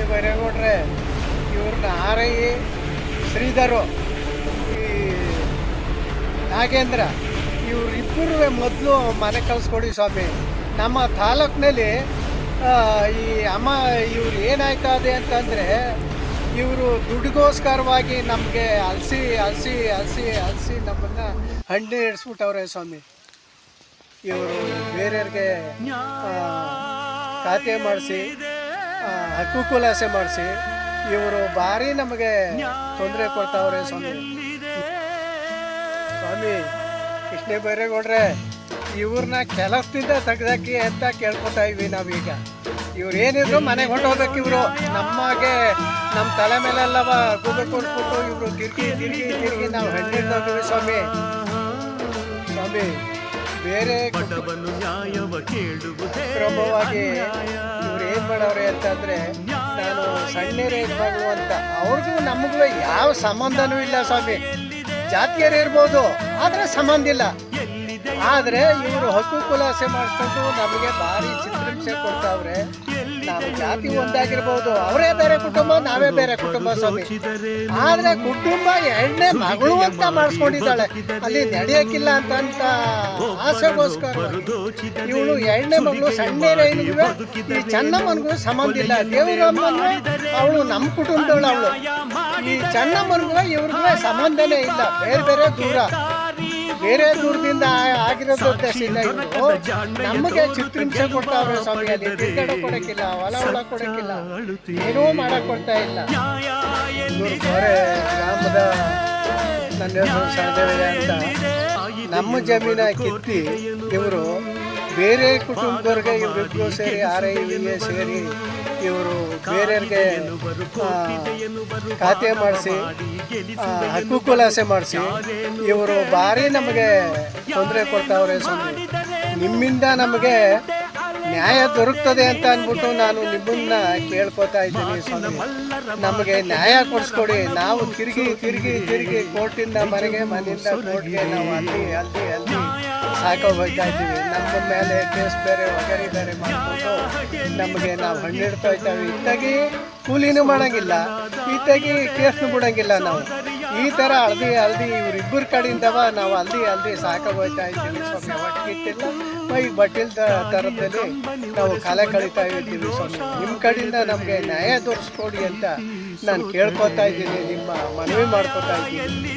ಕೃಷ್ಣ ಬೈರೇಗೌಡ್ರೆ ಇವ್ರನ್ನ ಐ ಶ್ರೀಧರು. ಈ ನಾಗೇಂದ್ರ ಇವರಿಬ್ಬರು ಮೊದಲು ಮನೆ ಕಳಿಸ್ಕೊಡಿ ಸ್ವಾಮಿ. ನಮ್ಮ ತಾಲೂಕಿನಲ್ಲಿ ಈ ಅಮ್ಮ, ಇವ್ರು ಏನಾಯ್ತದೆ ಅಂತಂದರೆ, ಇವರು ದುಡ್ಡಿಗೋಸ್ಕರವಾಗಿ ನಮಗೆ ಅಲಸಿ ಅಲಸಿ ಅಲಸಿ ಅಲಸಿ ನಮ್ಮನ್ನು ಹಣ್ಣು ಹಿಡಿಸ್ಬಿಟ್ಟವ್ರೆ ಸ್ವಾಮಿ. ಇವರು ಬೇರೆಯವ್ರಿಗೆ ಖಾತೆ ಮಾಡಿಸಿ ಹಕ್ಕು ಕುಲಾಸೆ ಮಾಡಿಸಿ ಇವರು ಭಾರಿ ನಮಗೆ ತೊಂದರೆ ಕೊಡ್ತಾವ್ರೆ ಸ್ವಾಮಿ. ಸ್ವಾಮಿ ಕೃಷ್ಣ ಬೈರೇಗೌಡ್ರೆ ಇವ್ರನ್ನ ಕೆಲಸದಿಂದ ತೆಗ್ದಾಕಿ ಅಂತ ಕೇಳ್ಕೊತಾ ಇದ್ವಿ ನಾವೀಗ. ಇವ್ರು ಏನಿದ್ರು ಮನೆಗೆ ಹೊಂಟೋಗ್ಬೇಕು ಇವರು. ನಮಗೆ ನಮ್ಮ ತಲೆ ಮೇಲೆಲ್ಲ ಗುಬ್ಬೆ ಕೊಟ್ಬಿಟ್ಟು ಇವರು ತಿರುಗಿ ತಿರುಗಿ ತಿರುಗಿ ನಾವು ಹಣ್ಣಿಡ್ದೋಗಿವಿ ಸ್ವಾಮಿ. ಸ್ವಾಮಿ ಬೇರೆ ಪಟವನ್ನು ನ್ಯಾಯವ ಕೇಳುವುದೇ ಕ್ರಮವಾಗಿ ಇವ್ರು ಏನ್ ಮಾಡವ್ರೆ? ಅಂತಂದ್ರೆ ನಾನು ಸಣ್ಣ ಇರ್ಬೋದು ಅಂತ. ಅವ್ರಿಗೂ ನಮಗೂ ಯಾವ ಸಂಬಂಧನೂ ಇಲ್ಲ ಸ್ವಾಮಿ. ಜಾತಿಯರೇ ಇರ್ಬೋದು, ಆದ್ರೆ ಸಂಬಂಧ ಇಲ್ಲ. ಆದ್ರೆ ಇವರು ಹಕ್ಕು ಕುಲಾಸೆ ಮಾಡಿಸ್ಕೊಂಡು ನಮಗೆ ಭಾರಿ ಚಿತ್ರಹಿಂಸೆ ಕೊಡ್ತಾವ್ರೆ. ನಾವು ಜಾತಿ ಒಂದಾಗಿರ್ಬೋದು. ಅವರೇ ಬೇರೆ ಕುಟುಂಬ ನಾವೇ ಬೇರೆ ಕುಟುಂಬ ಸ್ವಾಮಿ. ಆದ್ರೆ ಕುಟುಂಬ ಎಣ್ಣೆ ಮಗಳು ಅಂತ ಮಾಡಿಸ್ಕೊಂಡಿದ್ದಾಳೆ. ಅಲ್ಲಿ ನಡೆಯಕ್ಕಿಲ್ಲ ಅಂತ ಅಂತ ಆಸೆಗೋಸ್ಕರ. ಇವಳು ಎಣ್ಣೆ ಮಗಳು ಸಣ್ಣ ಈ ಚೆನ್ನಮ್ಮನಿಗೂ ಸಂಬಂಧ ಇಲ್ಲ. ದೇವರಮ್ಮನು ಅವಳು ನಮ್ಮ ಕುಟುಂಬದವಳು ಅವಳು. ಈ ಚೆನ್ನಮ್ಮನಿಗೂ ಇವ್ರಿಗೂ ಸಂಬಂಧನೇ ಇಲ್ಲ. ಬೇರೆ ಬೇರೆ ದೂರ. ಬೇರೆ ದೂರದಿಂದ ಆಗಿರೋದು ಇಲ್ಲ ನಮಗೆ ಚಿತ್ರಹಿಂಸೆ ಕೊಡ್ತಾವ್ರೆ ಸ್ವಾಮಿ ಅಲ್ಲಿ ತಿರ್ಗಾಡ ಕೊಡಕ್ಕಿಲ್ಲ ಹೊಲ ಹೊಲ ಕೊಡಕ್ಕಿಲ್ಲ. ಏನೂ ಮಾಡಕ್ ಕೊಡ್ತಾ ಇಲ್ಲ ಗ್ರಾಮದ ನನ್ನ ಸಹದೇವಯ್ಯ ಅಂತ. ನಮ್ಮ ಜಮೀನ ಕಿತ್ತಿ ಇವರು ಬೇರೆ ಕುಟುಂಬದವ್ರಿಗೆ ಸೇರಿ ಆರ್ ಐ ಸೇರಿ ಇವರು ಬೇರೆಯವ್ರಿಗೆ ಖಾತೆ ಮಾಡಿಸಿ ಹಕ್ಕು ಕುಲಾಸೆ ಮಾಡಿಸಿ ಇವರು ಭಾರಿ ನಮಗೆ ತೊಂದರೆ ಕೊಡ್ತಾವ್ರೆ ಸ್ವಾಮಿ ನಿಮ್ಮಿಂದ ನಮಗೆ ನ್ಯಾಯ ದೊರಕ್ತದೆ ಅಂತ ಅಂದ್ಬಿಟ್ಟು ನಾನು ನಿಮ್ಮನ್ನ ಕೇಳ್ಕೊತಾ ಇದ್ದೀನಿ ಸ್ವಾಮಿ. ನಮಗೆ ನ್ಯಾಯ ಕೊಡಿಸ್ಕೊಡಿ. ನಾವು ತಿರುಗಿ ತಿರುಗಿ ತಿರುಗಿ ಕೋರ್ಟಿಂದ ಮನೆಗೆ ಮನೆಯಿಂದ ಕೋರ್ಟ್ಗೆ ನಾವು ಅಲ್ಲಿ ಅಲ್ಲಿ ಅಲ್ಲಿ. ಸಾಕೋಗ್ತಾ ಇದ್ದೀವಿ ನಮ್ಮ ಮೇಲೆ ಕೇಸ್ ಬೇರೆ ವಗರಿ ಬೇರೆ ಮಾಡಿಕೊಂಡು ನಮಗೆ ನಾವು ಹಣ್ಣಿಡ್ತಾ ಇದ್ದಾವೆ. ಇತ್ತಾಗಿ ಕೂಲಿನೂ ಮಾಡೋಂಗಿಲ್ಲ. ಇತ್ತಾಗಿ ಕೇಸ್ನು ಬಿಡೋಂಗಿಲ್ಲ ನಾವು. ಈ ಥರ ಹಳದಿ ಹಳದಿ ಇವ್ರಿಬ್ಬರ ಕಡೆಯಿಂದವ ನಾವು ಅಲ್ದಿ ಹಲ್ದಿ ಸಾಕೋಗ್ತಾ ಇದ್ದೀವಿ ಸ್ವಾಮಿ ಒಟ್ಟಿಗಿಟ್ಟಿಲ್ಲ ಮೈ ಬಟ್ಟಿಲ್ದ ಥರದಲ್ಲಿ ನಾವು ಕಾಲ ಕಳೀತಾ ಇದ್ದೀವಿ ಸ್ವಾಮಿ. ನಿಮ್ಮ ಕಡೆಯಿಂದ ನಮಗೆ ನ್ಯಾಯ ತೋರಿಸ್ಕೊಡಿ ಅಂತ ನಾನು ಕೇಳ್ಕೊತಾ ಇದ್ದೀನಿ. ನಿಮ್ಮ ಮನವಿ ಮಾಡ್ಕೊತಾ ಇದ್ದೀನಿ.